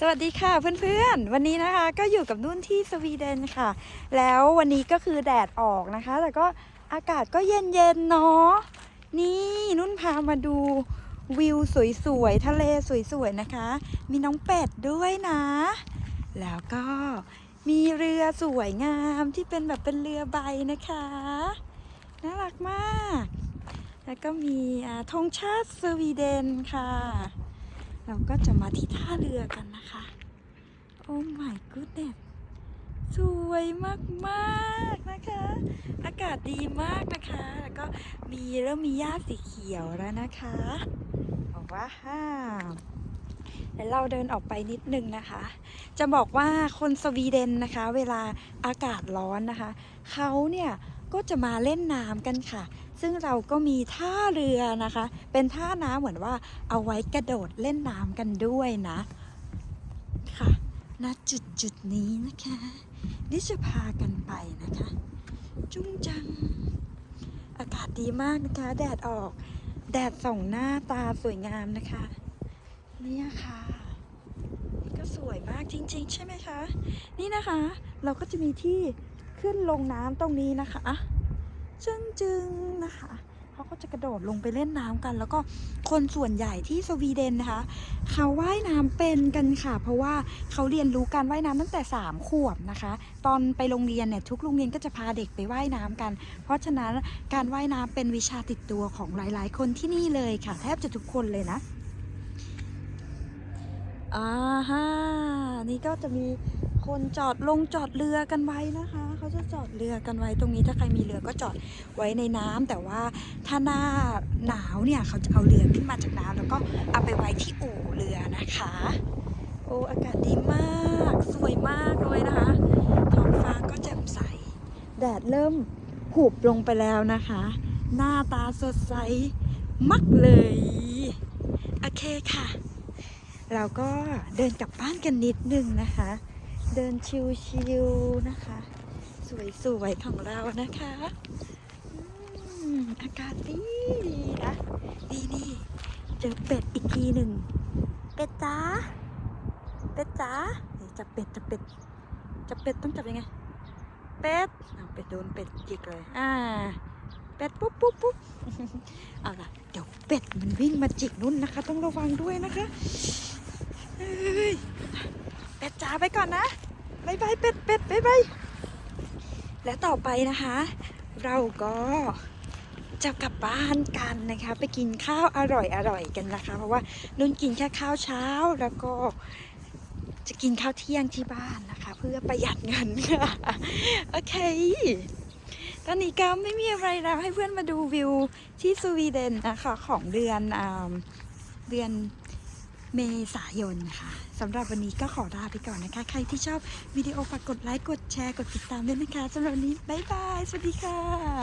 สวัสดีค่ะเพื่อนๆ วันนี้นะคะก็อยู่กับนุ่นที่สวีเดนค่ะ แล้ววันนี้ก็คือแดดออกนะคะ แต่ก็อากาศก็เย็นๆเนาะนี่นุ่นพามาดูวิวสวยๆ ทะเลสวยๆนะคะ มีน้องเป็ดด้วยนะ แล้วก็มีเรือสวยงามที่เป็นแบบเป็นเรือใบนะคะน่ารักมาก แล้วก็มีธงชาติสวีเดนค่ะ เราก็จะมาที่ท่าเรือกันนะคะ โอ้ my goodness สวยมากๆนะคะ อากาศดีมากนะคะ แล้วก็มีเริ่มมีหญ้าสีเขียวแล้วนะคะบอกว่าห้าแล้วเราเดินออกไปนิดนึงนะคะ จะบอกว่าคนสวีเดนนะคะ เวลาอากาศร้อนนะคะ เขาเนี่ย ก็จะมาเล่นน้ำกันค่ะ ซึ่งเราก็มีท่าเรือนะคะ เป็นท่าน้ำเหมือนว่าเอาไว้กระโดดเล่นน้ำกันด้วยนะค่ะณจุดจุดนี้นะคะดิจะพากันไปนะคะ จุ้งจัง อากาศดีมากนะคะ แดดออก แดดส่องหน้าตาสวยงามนะคะ เนี่ยค่ะนี่ก็สวยมากจริง ๆ ใช่ไหมคะ นี่นะคะ เราก็จะมีที่ ขึ้นลงน้ำตรงนี้นะคะจึงจึงๆนะคะเขาก็จะกระโดดลงไปเล่นน้ำกัน แล้วก็คนส่วนใหญ่ที่สวีเดนนะคะ เขาว่ายน้ำเป็นกันค่ะ เพราะว่าเขาเรียนรู้การว่ายน้ำตั้งแต่ 3 ขวบนะคะ ตอนไปโรงเรียนเนี่ยทุกโรงเรียนก็จะพาเด็กไปว่ายน้ำกัน เพราะฉะนั้นการว่ายน้ำเป็นวิชาติดตัวของหลาย ๆ คนที่นี่เลยค่ะ แทบจะทุกคนเลยนะอ่าฮะนี่ก็จะมีคนจอดลงจอดเรือกันไว้นะคะ เขาจะจอดเรือกันไว้ตรงนี้ถ้าใครมีเรือก็จอดไว้ในน้ำแต่ว่าถ้าหน้าหนาวเนี่ยเขาจะเอาเรือขึ้นมาจากน้ำแล้วก็เอาไปไว้ที่อู่เรือนะคะ โอ้อากาศดีมากสวยมากเลยนะคะท้องฟ้าก็แจ่มใส แดดเริ่มหุบลงไปแล้วนะคะ หน้าตาสดใสมักเลยโอเคค่ะ เราก็เดินกลับบ้านกันนิดนึงนะคะ เดินชิวๆนะคะ สวยๆของเรานะคะอากาศดีดีนะดีนี่เจอเป็ดอีกทีหนึ่ง เป็ดจ้าเป็ดจ้าเฮ้ยจับเป็ดจับเป็ดจับเป็ดต้องจับยังไง เป็ดเอาเป็ดโดนเป็ดจิกเลย อ่า เป็ดปุ๊บปุ๊บปุ๊บเอาล่ะเดี๋ยวเป็ดมันวิ่งมาจิกนุ่นนะคะ ต้องระวังด้วยนะคะเฮ้ยเป็ดจ๋าไปก่อนนะบายบายเป็ดเป็ดบายบาย และต่อไปนะคะ เราก็จะกลับบ้านกันนะคะ ไปกินข้าวอร่อยอร่อยกันนะคะ เพราะว่านุ่นกินแค่ข้าวเช้าแล้วก็จะกินข้าวเที่ยงที่บ้านนะคะ เพื่อประหยัดเงินค่ะโอเค ตอนนี้ก็ไม่มีอะไรแล้วให้เพื่อนมาดูวิวที่สวีเดนนะคะ ของเดือนอเดือน เมษายนค่ะสำหรับวันนี้ก็ขอลาไปก่อนนะคะ ใครที่ชอบวิดีโอฝากกดไลค์ กดแชร์ กดติดตามด้วยนะคะสำหรับวันนี้ บ๊ายบาย สวัสดีค่ะ